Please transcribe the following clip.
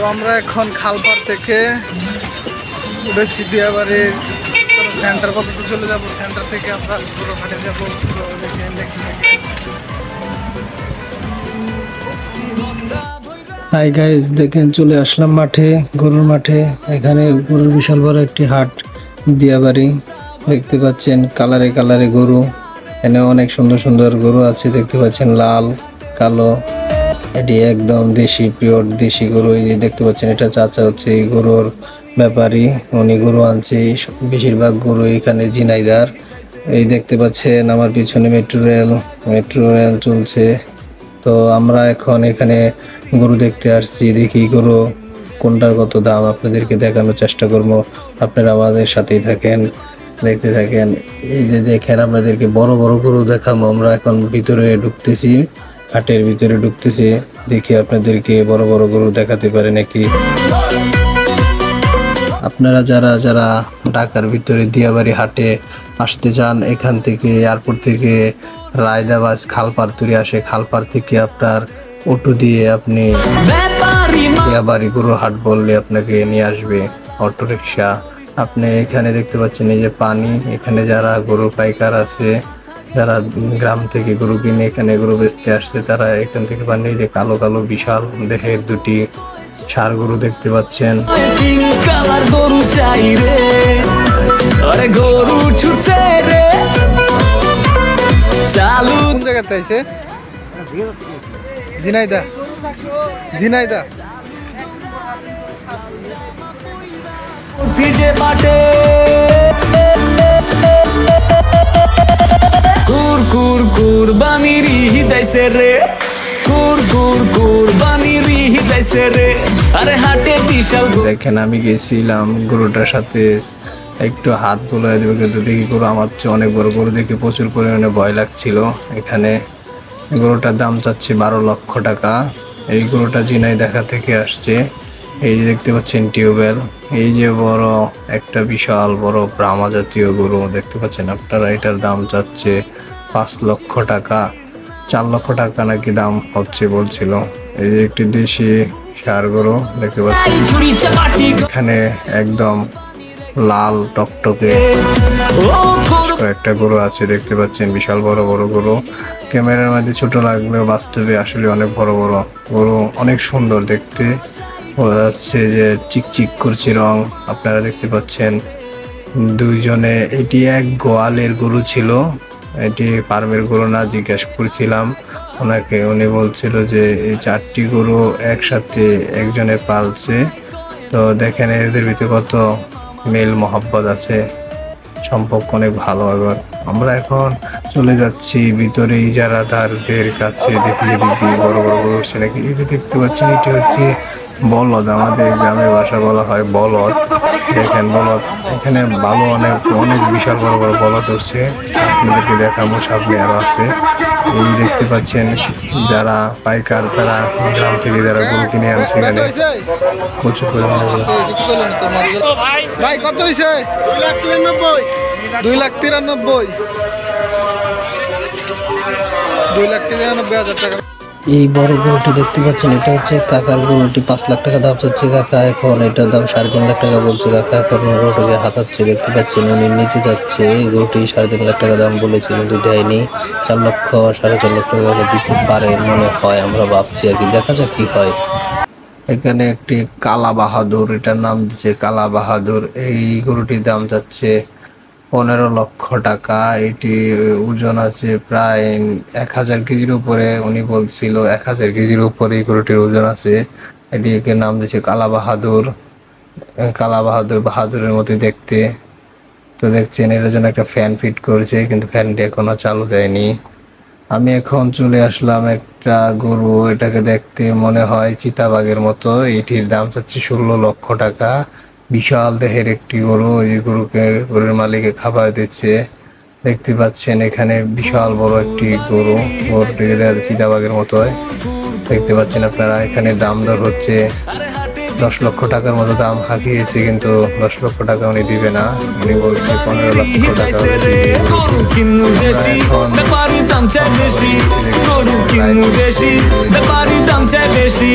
তো আমরা এখন খালপার থেকে উঠেছি দিয়াবাড়ির সেন্টার পর্যন্ত চলে যাব। সেন্টার থেকে আমরা পুরো হাটে যাব। হাই গাইজ দেখেন চলে আসলাম মাঠে, গরুর মাঠে। এখানে গরুর বিশাল বড় একটি হাট দিয়াবাড়ি দেখতে পাচ্ছেন কালারে কালারে গরু। এখানে অনেক সুন্দর সুন্দর গরু আছে, দেখতে পাচ্ছেন লাল, কালো। এটি একদম দেশি পিওর দেশি গরু, এই যে দেখতে পাচ্ছেন, এটা চাচা হচ্ছে এই গরুর ব্যাপারী। উনি গরু আনছে, বেশিরভাগ গরু এখানে জিনাইদার এই দেখতে পাচ্ছেন, আমার পিছনে মেট্রো রেল মেট্রো রেল চলছে। তো আমরা এখন এখানে গরু দেখতে আসছি, দেখি গরু কোনটার কত দাম, আপনাদেরকে দেখানোর চেষ্টা করব। আপনারা আমাদের সাথেই থাকেন, দেখতে থাকেন। এই যে দেখেন, আপনাদেরকে বড় বড় গরু দেখাবো। আমরা এখন ভিতরে ঢুকতেছি। হাটের ভিতরে ঢুকতেছে, দেখি আপনাদেরকে বড় বড় গরু দেখাতে পারে নাকি? আপনারা যারা যারা ঢাকার ভিতরে দিয়াবাড়ি হাটে আসতে চান, এখান থেকে এয়ারপোর্ট থেকে রায়দাবাজ খালপাড়তুরি আসে। খালপাড় থেকে আপনার অটো দিয়ে আপনি দিয়াবাড়ি গরুর হাট বললে আপনাকে নিয়ে আসবে অটো রিক্সা আপনি এখানে দেখতে পাচ্ছেন এই যে পানি, এখানে যারা গরু পাইকার আছে যারা গ্রাম থেকে গরু কিনে এখানে গরু বেচতে আসছে তারা এখান থেকে পানি এই যে কালো কালো বিশাল দেহের দুটি ষাড় গরু দেখতে পাচ্ছেন। গরু চাই রে। আরে গরু ছুটছে রে। চালু কোন জায়গাতে আইছে? জিনাইদা জিনাইদা সিজে পাটে। কুর কুর কুর বানি রিহি দাইছে রে। কুর কুর কুর বানি রিহি দাইছে রে। আরে হাটে বিশাল দেখেন, আমি গেছিলাম গরুটার সাথে। একটু হাত বোলাই দেবে, কিন্তু দেখি গরু আমার চেয়ে অনেক বড়। গরু দেখে প্রচুর পরিমাণে ভয় লাগছিল। এখানে গরুটার দাম চাচ্ছে বারো লক্ষ টাকা। এই গরুটা জিনাই দেখা থেকে আসছে। এই যে দেখতে পাচ্ছেন টিউবওয়েল। এই যে বড় একটা বিশাল বড় ব্রাহ্মা জাতীয় গরু দেখতে পাচ্ছেন আপনারা। এটার দাম চাচ্ছে পাঁচ লক্ষ টাকা, চার লক্ষ টাকা নাকি দাম হচ্ছে বলছিল। এই যে একটি দেশি সার গরু, দেখতে চাপাটি এখানে একদম লাল টকটকে একটা গরু আছে, দেখতে পাচ্ছেন। বিশাল বড় বড় গরু। ক্যামেরার মধ্যে ছোট লাগলেও বাস্তবে আসলে অনেক বড় বড় গরু, অনেক সুন্দর দেখতে। বোঝা যাচ্ছে যে চিকচিক করছে রং। আপনারা দেখতে পাচ্ছেন, দুইজনে, এটি এক গোয়ালের গরু ছিল। এটি ফার্মের গরু না জিজ্ঞেস করছিলাম। ওনাকে উনি বলছিল যে, এই চারটি গরু একসাথে একজনে পালছে। তো দেখেন, এদের ভিতরে কত মেল মহব্বত আছে। সম্পর্ক অনেক ভালো এবার আমরা এখন চলে যাচ্ছি ভিতরে ইজারাদারদের কাছে, দেখি দিদি বড় বড় বড় ছেলে এই যে দেখতে পাচ্ছি এটি হচ্ছে বলদ, আমাদের গ্রামের ভাষা বলা হয় বলদ। দেখেন বলদ, এখানে ভালো অনেক অনেক বিশাল বড় বড় বলদ হচ্ছে আপনাদেরকে দেখাবো, সামনে আরও আছে। দেখতে পাচ্ছেন যারা পাইকার, তারা গ্রাম থেকে যারা গরু কিনে আনছে এখানে। প্রচুর পরিমাণে। ভাই, কত হয়েছে দুই লাখ তিরানব্বই। দুই লাখ তিরানব্বই হাজার টাকা। এই বড় গরুটি দেখতে পাচ্ছেন, এটা হচ্ছে কাকার গরুটি, পাঁচ লাখ টাকা দাম চাচ্ছে কাকা। এখন এটার দাম সাড়ে তিন লাখ টাকা বলছে কাকা। এখন গরুটাকে হাতাচ্ছে, দেখতে পাচ্ছেন উনি নিতে যাচ্ছে। এই গরুটি সাড়ে তিন লাখ টাকা দাম বলেছে, কিন্তু দেয়নি। চার লক্ষ, সাড়ে চার লক্ষ টাকা দিতে পারে মনে হয়, আমরা ভাবছি আর কি। দেখা যাক কি হয়। এখানে একটি কালা বাহাদুর এটার নাম দিচ্ছে কালা বাহাদুর এই গরুটির দাম যাচ্ছে পনেরো লক্ষ টাকা। এটি ওজন আছে প্রায় এক হাজার কেজির উপরে। উনি বলছিল এক হাজার কেজির উপরে এই গরুটির ওজন আছে। এটিকে নাম দিয়েছে কালা বাহাদুর কালা বাহাদুর বাহাদুরের মতো দেখতে। তো দেখছেন এটার জন্য একটা ফ্যান ফিট করেছে, কিন্তু ফ্যানটি এখনও চালু দেয়নি। আমি এখন চলে আসলাম একটা গরু, এটাকে দেখতে মনে হয় চিতাবাঘের মতো। এটির দাম চাচ্ছি ষোলো লক্ষ টাকা। বিশাল দেহের একটি গরু এই গরুকে গরুর মালিকে খাবার দিচ্ছে। দেখতে পাচ্ছেন এখানে বিশাল বড় একটি গরু গরুটিকে দেখা যাচ্ছে চিতাবাঘের মতো হয় দেখতে পাচ্ছেন আপনারা এখানে দাম দর হচ্ছে। দশ লক্ষ টাকার মতো দাম হাঁকিয়েছে কিন্তু দশ লক্ষ টাকা উনি দিবে না। উনি বলছে পনেরো লক্ষ টাকা দাম চাই বেশি।